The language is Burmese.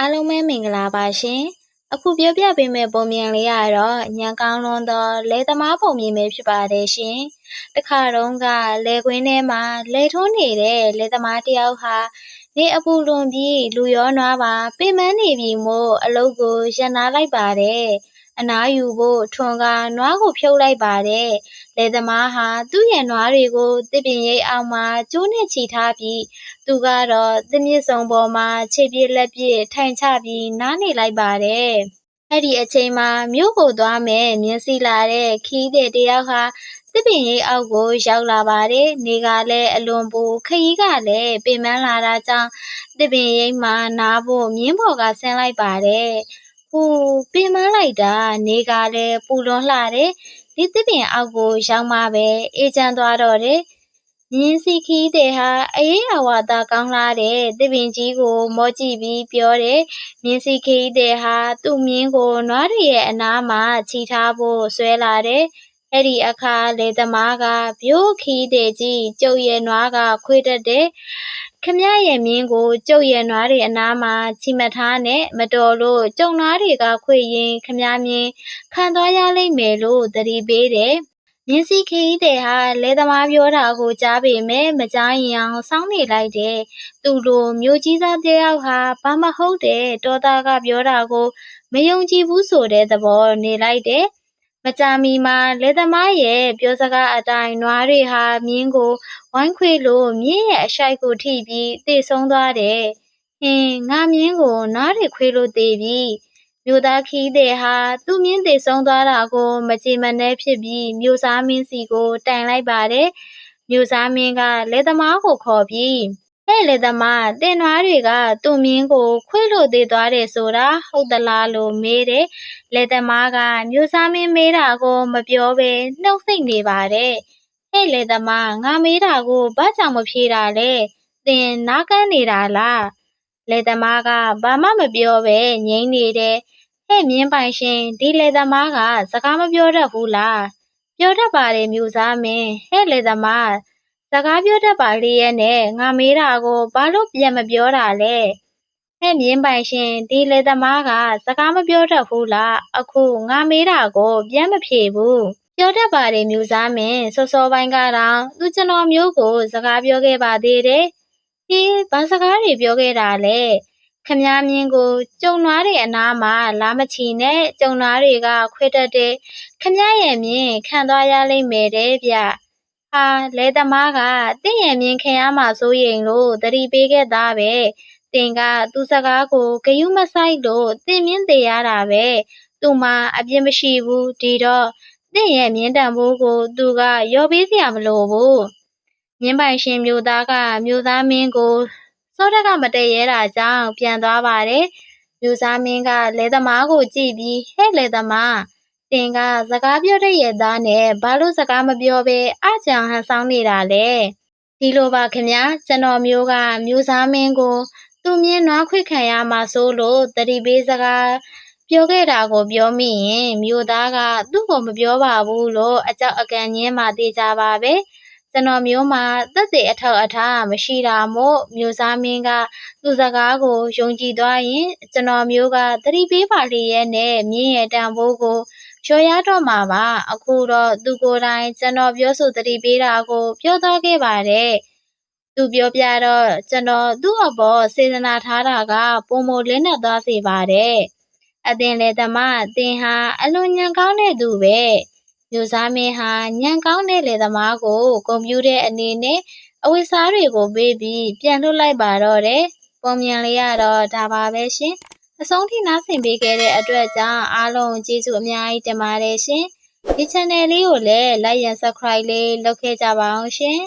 အားလုံးပဲမင်္ဂလာပါရှင်။အခုပြောပြပေးမယ့်ပုံမြင်လေးကတော့ညံကောင်းလွန်းသောလယ်သမားပုံမြင်ပဲဖြစ်ပါတယ်ရှင်။တစ်ခါတုန်းကလယ်ကွင်းထဲမှာလယ်ထွန်းနေတဲ့လယ်သမားတစ်ယောက်ဟာနေအပူလွန်ပြီးလူရောနွားပါပင်ပန်းနေပြီမို့အလုပ်ကိုရပ်နားလိုက်ပါတယ်။ အနားယူဖို့ထွန်ကာနွားကိုဖြုတ်လိုက်ပါတယ်။လယ်သမားဟာသူ့ရဲ့နွားတွေကိုတစ်ပင်ရိပ်အောက်မှာကျိုးနဲ့ချီထားပြီးသူကတော့သစ်မြစ်ဆုံပေါ်မှာခြေပြစ်လက်ပြစ်ထိုင်ချပြီးနားနေလိုက်ပါတယ်။အဲ့ဒီအချိန်မှာမြို့ကိုသွားမယ်မြင်းစီလာတဲ့ခီးတဲ့တယောက်ဟာတစ်ပင်ရိပ်အောက်ကိုရောက်လာပါတယ်။နေကလည်းအလွန်ပူခရီးကလည်းပင်ပန်းလာတာကြောင့်တစ်ပင်ရိပ်မှာနားဖို့မြင်းပေါ်ကဆင်းလိုက်ပါတယ်။ ဟိုပင်ပန်းလိုက်တာနေကလည်းပူလွန်းလှတယ်ဒီသစ်ပင်အောက်ကိုရောက်မှပဲအေးချမ်းသွားတော့တယ်မြင်းစီခီးတဲ့ဟာအေးအဝါသာကောင်းလာတဲ့သစ်ပင်ကြီးကို မောကြည့်ပြီးပြောတယ်မြင်းစီခီးတဲ့ဟာသူ့မြင်းကိုနွားတွေရဲ့အနားမှာခြိထားဖို့ဆွဲလာတယ်အဲ့ဒီအခါလေသမားကဗျိုးခီးတဲ့ကြီးကျုပ်ရဲ့နွားကခွေးတတ်တယ် ခမရရဲ့မြင်းကိုကျုပ်ရဲ့နွားတွေအနားမှာချီမထားနဲ့မတော်လို့ကျုံနွားတွေကခွေရင်ခမရမြင်းခံသွားရလိမ့်မယ်လို့သတိပေးတယ်မြင်းစီခီးတဲ့ဟာလဲသမားပြောတာကိုကြားပေမဲ့မကြားရင်အောင်စောင်းနေလိုက်တယ်သူလိုမျိုးကြီးသားတယောက်ဟာဘာမဟုတ်တဲ့တောသားကပြောတာကိုမယုံကြည်ဘူးဆိုတဲ့သဘောနေလိုက်တယ် မကြာမီမှာလယ်သမားရဲ့ပြောစကားအတိုင်းနွားတွေဟာမြင်းကိုဝိုင်းခွေလို့မြင်းရဲ့အရှိုက်ကိုထိပြီးသေဆုံးသွားတယ်။ဟင်းငါမြင်းကိုနွားတွေခွေလို့သေပြီ။မြို့သားခီးတဲ့ဟာသူ့မြင်းသေဆုံးသွားတာကိုမကြည်မနှဲဖြစ်ပြီးမြို့သားမင်းစီကိုတိုင်လိုက်ပါတယ်။မြို့သားမင်းကလယ်သမားကိုခေါ်ပြီး ဟဲ့လေသမားတင်နွားတွေကသူ့မြင်းကို ခွေးလို့သေးသွားတယ်ဆိုတာဟုတ်သလားလို့မေးတယ်လေသမားကမျိုးစားမင်းမေးတာကိုမပြောဘဲနှုတ်ဆက်နေပါတယ်ဟဲ့လေသမားငါမေးတာကိုဘာကြောင့်မဖြေတာလဲသင်နားကန်းနေတာလားလေသမားကဘာမှမပြောဘဲငိမ့်နေတယ်ဟဲ့မြင်းပိုင်ရှင်ဒီလေသမားကစကားမပြောတတ်ဘူးလားပြောတတ်ပါတယ်မျိုးစားမင်းဟဲ့လေသမား စကားပြောတတ်ပါလေရဲ့နဲ့ငါမေးတာကိုဘာလို့ပြန်မပြောတာလဲဟဲ့မြင်းပိုင်ရှင်ဒီလေသမားကစကားမပြောတတ်ဘူးလားအခုငါမေးတာကိုပြန်မဖြေဘူးပြောတတ်ပါတယ်မျိုးစားမင်းစောစောပိုင်းကတော့သူကျွန်တော်မျိုးကို စကားပြောခဲ့ပါသေးတယ်ဟေးဘာစကားတွေပြောခဲ့တာလဲခမည်းမြင်းကိုကျုံနွားတွေအနားမှာလာမချီနဲ့ကျုံနွားတွေကခွေတတ်တဲ့ခမည်းရဲ့မြင်းခံသွားရလိမ့်မယ်တဲ့ဗျ ဟာလဲသမားကတင့်ရဲ့မြင်ခင်ရမှာစိုးရင်လို့တတိပေးခဲ့သားပဲတင်ကသူ့စကားကိုဂယုမဆိုင်လို့တင်မြင့်သေးရတာပဲသူမှအပြစ်မရှိဘူးဒီတော့တင့်ရဲ့မြင်းတံပိုးကိုသူကရော်ပေးစရာမလိုဘူးမြင်းပိုင်ရှင်မျိုးသားကမျိုးသားမင်းကိုစောတကမတည့်ရဲတာကြောင့်ပြန်သွားပါတယ်မျိုးသားမင်းကလဲသမားကိုကြည့်ပြီးဟဲ့လဲသမား တင်ကစကားပြောတဲ့ရဲ့သားနဲ့ဘာလို့စကားမပြောဘဲအကြံဟန်ဆောင်နေတာလဲဒီလိုပါခင်ဗျာကျွန်တော်မျိုးကမျိုးသားမင်းကို သူမြင်နွားခွေခံရမှာစိုးလို့တတိပေးစကားပြောခဲ့တာကိုပြောမိရင်မြို့သားကသူ့ကိုမပြောပါဘူးလို့အကြောက်အကန်ညင်းမှတေးကြပါပဲကျွန်တော်မျိုးမှာသက်သေအထောက်အထားမရှိတာမို့မျိုးသားမင်းကသူ့စကားကိုယုံကြည်သွားရင်ကျွန်တော်မျိုးကတတိပေးပါလေရဲ့နဲ့မြင်းရဲ့တန်ဖိုးကို လျှော်ရတော့မှာပါအခုတော့သူကိုယ်တိုင်ကျွန်တော်ပြောဆိုတတိပေးတာကို ပြောသွားခဲ့ပါတယ်သူပြောပြတော့ကျွန်တော်သူ့အပေါ်စေတနာထားတာကပုံမလင်းနဲ့သွားစေပါတယ်အသင်လေသမားအသင်ဟာအလွန်ညံကောင်းတဲ့သူပဲမျိုးစားမင်းဟာညံကောင်းတဲ့လေသမားကိုကွန်ပျူတာအနေနဲ့အဝိစားတွေကိုပေးပြီးပြန်လွှတ်လိုက်ပါတော့တယ်ပုံမြန်လေးရတော့ဒါပါပဲရှင် အဆုံးထိနားဆင်ပေးခဲ့တဲ့အတွက်ကြောင့်အားလုံးကျေးဇူးအများကြီးတင်ပါတယ်ရှင်ဒီ channel လေးကိုလည်း like and subscribe လေးလုပ်ခဲ့ကြပါအောင်ရှင်